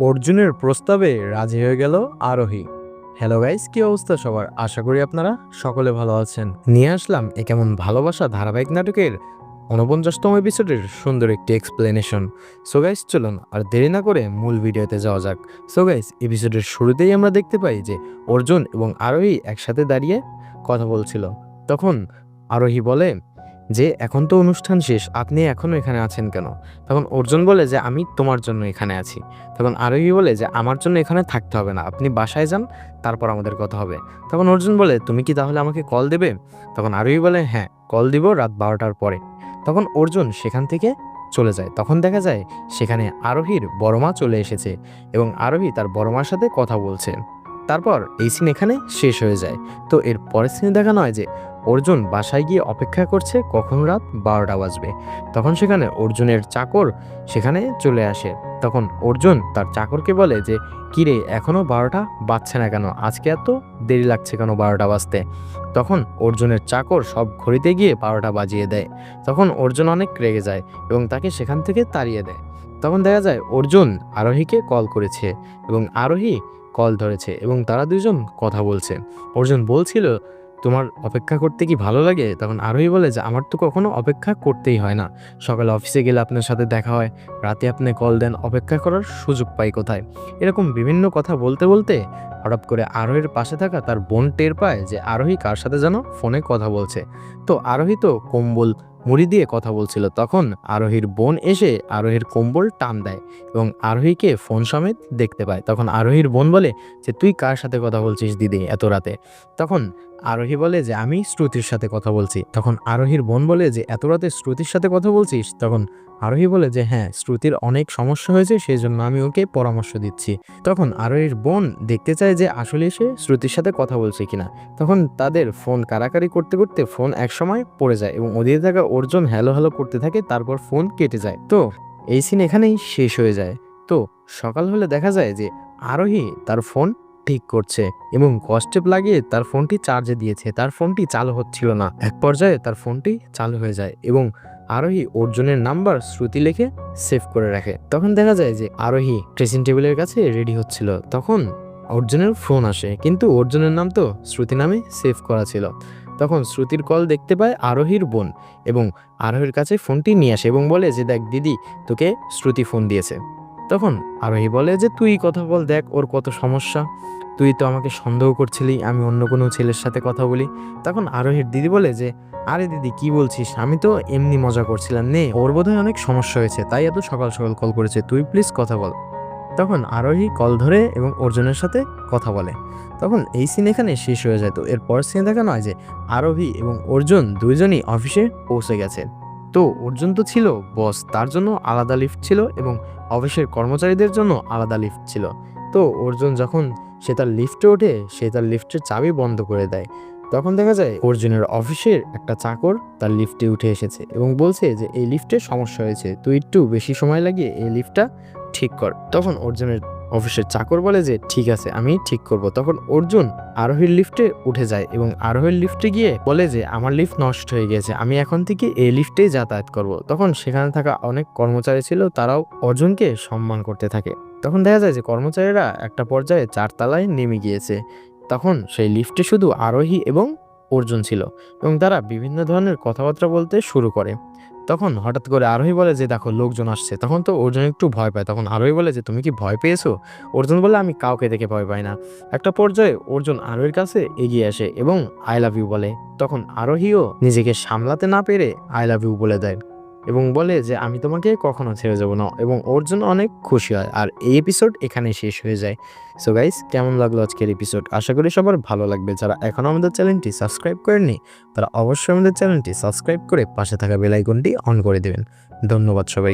অর্জুনের প্রস্তাবে রাজি হয়ে গেল আরোহী। হ্যালো গাইস কি অবস্থা সবার? আশা করি আপনারা সকলে ভালো আছেন। নিয়ে আসলাম এ কেমন ভালোবাসা ধারাবাহিক নাটকের ঊনপঞ্চাশতম এপিসোডের সুন্দর একটি এক্সপ্লেনেশন সো গাইস চলুন আর দেরি না করে মূল ভিডিওতে যাওয়া যাক। সো গাইস এপিসোডের শুরুতেই আমরা দেখতে পাই যে অর্জুন এবং আরোহী একসাথে দাঁড়িয়ে কথা বলছিল। তখন আরোহী বলে যে এখন তো অনুষ্ঠান শেষ, আপনি এখনও এখানে আছেন কেন? তখন অর্জুন বলে যে, আমি তোমার জন্য এখানে আছি। তখন আরোহী বলে যে, আমার জন্য এখানে থাকতে হবে না। আপনি বাসায় যান, তারপর আমাদের কথা হবে। তখন অর্জুন বলে, তুমি কি তাহলে আমাকে কল দেবে? তখন আরোহী বলে হ্যাঁ কল দিব রাত বারোটার পরে। তখন অর্জুন সেখান থেকে চলে যায়। তখন দেখা যায়, সেখানে আরোহীর বড়মা চলে এসেছে এবং আরোহী তার বড়মার সাথে কথা বলছে। তারপর এই সিন এখানে শেষ হয়ে যায়। তো এর পরের সিনে দেখানো হয় যে অর্জুন বাসায় গিয়ে অপেক্ষা করছে কখন রাত বারোটা বাজবে। তখন সেখানে অর্জুনের চাকর সেখানে চলে আসে। তখন অর্জুন তার চাকরকে বলে যে, কিরে এখনও বারোটা বাজছে না কেন? আজকে এত দেরি লাগছে কেন বারোটা বাজতে? তখন অর্জুনের চাকর সব ঘড়িতে গিয়ে বারোটা বাজিয়ে দেয়। তখন অর্জুন অনেক রেগে যায় এবং তাকে সেখান থেকে তাড়িয়ে দেয়। তখন দেখা যায় অর্জুন আরোহীকে কল করেছে এবং আরোহী কল ধরেছে এবং তারা দুজন কথা বলছে। অর্জুন বলছিল, তোমার অপেক্ষা করতে কি ভালো লাগে? তখন আরোহী বলে যে, আমার তো কখনো অপেক্ষা করতেই হয় না। সকালে অফিসে গেলে আপনার সাথে দেখা হয়। রাতে আপনি কল দেন, অপেক্ষা করার সুযোগ পাই কোথায়? এরকম বিভিন্ন কথা বলতে বলতে হঠাৎ করে আরোহীর পাশে থাকা তার বোন টের পায় যে, আরোহী কার সাথে যেন ফোনে কথা বলছে? তো আরোহী তো কম্বল মুড়ি দিয়ে কথা বলছিল। তখন আরোহীর বোন এসে আরোহীর কম্বল টান দেয় এবং আরোহীকে ফোন সমেত দেখতে পায়। তখন আরোহীর বোন বলে যে, তুই কার সাথে কথা বলছিস দিদি এত রাতে? তখন আরোহী বলে যে, আমি শ্রুতির সাথে কথা বলছি। তখন আরোহীর বোন বলে যে, এত রাতে শ্রুতির সাথে কথা বলছিস? তখন আরোহী বলে যে হ্যাঁ শ্রুতির অনেক সমস্যা হয়েছে সেই জন্য আমি ওকে পরামর্শ দিচ্ছি। তখন আরোহীর বোন দেখতে চায় যে, আসলে সে শ্রুতির সাথে কথা বলছে কিনা? তখন তাদের ফোন কারাকারি করতে করতে ফোন একসময় পড়ে যায় এবং ওদিকে থাকা অর্জুন হ্যালো হ্যালো করতে থাকে, তারপর ফোন কেটে যায়। তো, এই সিন এখানেই শেষ হয়ে যায়। তো, সকাল হলে দেখা যায় যে, আরোহী তার ফোন ঠিক করছে এবং কস্টেপ লাগিয়ে তার ফোনটি চার্জে দিয়েছে। তার ফোনটি চালু হচ্ছিল না। এক পর্যায়ে তার ফোনটি চালু হয়ে যায় এবং আরোহী অর্জুনের নাম্বার শ্রুতি লেখে সেভ করে রাখে। তখন দেখা যায় যে আরোহী ড্রেসিং টেবিলের কাছে রেডি হচ্ছিল। তখন অর্জুনের ফোন আসে, কিন্তু অর্জুনের নাম তো শ্রুতি নামে সেভ করা ছিল। তখন শ্রুতির কল দেখতে পায় আরোহীর বোন এবং আরোহীর কাছে ফোনটি নিয়ে আসে এবং বলে যে, দেখ দিদি, তোকে শ্রুতি ফোন দিয়েছে। তখন আরোহী বলে যে, তুই কথা বল, দেখ ওর কত সমস্যা। তুই তো আমাকে সন্দেহ করছিলি, আমি অন্য কোনো ছেলের সাথে কথা বলি। তখন আরোহীর দিদি বলে যে, আরে দিদি, কি বলছিস? আমি তো এমনি মজা করছিলাম। নে, ওর বোধহয় অনেক সমস্যা হয়েছে, তাই এত সকাল সকাল কল করেছে। তুই প্লিজ কথা বল। তখন আরোহী কল ধরে এবং অর্জুনের সাথে কথা বলে। তখন এই সিন এখানে শেষ হয়ে যায়। তো এরপর সিনে দেখানো হয় যে, আরোহী এবং অর্জুন দুইজনই অফিসে পৌঁছে গেছে। তো অর্জুন তো ছিল বস তার জন্য আলাদা লিফট ছিল এবং অফিসের কর্মচারীদের জন্য আলাদা লিফট ছিল। তো অর্জুন যখন সে তার লিফটে ওঠে, সে তার লিফটের চাবি বন্ধ করে দেয়। তখন দেখা যায় অর্জুনের অফিসের একটা চাকর তার লিফটে উঠে এসেছে এবং বলছে যে, এই লিফটে সমস্যা হয়েছে, তুই একটু বেশি সময় লাগিয়ে এই লিফটটা ঠিক কর। তখন অর্জুনের অফিসের চাকর বলে যে, ঠিক আছে, আমি ঠিক করব। তখন অর্জুন আরোহীর লিফটে উঠে যায় এবং আরোহীর লিফটে গিয়ে বলে যে, আমার লিফট নষ্ট হয়ে গেছে, আমি এখন থেকে এই লিফটেই যাতায়াত করব। তখন সেখানে থাকা অনেক কর্মচারী ছিল, তারাও অর্জুনকে সম্মান করতে থাকে। তখন দেখা যায় যে কর্মচারীরা একটা পর্যায়ে চারতলায় নেমে গিয়েছে। তখন সেই লিফটে শুধু আরোহী এবং অর্জুন ছিল এবং তারা বিভিন্ন ধরনের কথাবার্তা বলতে শুরু করে। তখন হঠাৎ করে আরোহী বলে যে, দেখো, লোকজন আসছে। তখন তো অর্জুন একটু ভয় পায়। তখন আরোহী বলে যে, তুমি কি ভয় পেয়েছ? অর্জুন বলে আমি কাউকে দেখে ভয় পাই না। একটা পর্যায়ে অর্জুন আরোহীর কাছে এগিয়ে আসে এবং আই লাভ ইউ বলে। তখন আরোহীও নিজেকে সামলাতে না পেরে আই লাভ ইউ বলে দেয়। এবং বলে যে, আমি তোমাকে কখনো ছেড়ে যাব না। এবং ওর জন্য অনেক খুশি হয়। আর এই এপিসোড এখানে শেষ হয়ে যায়। সো গাইস কেমন লাগল আজকের এপিসোড আশা করি সবার ভালো লাগবে। যারা এখনও আমাদের চ্যানেলটি সাবস্ক্রাইব করেননি, তারা অবশ্যই আমাদের চ্যানেলটি সাবস্ক্রাইব করে পাশে থাকা বেলাইকনটি অন করে দেবেন। ধন্যবাদ সবাই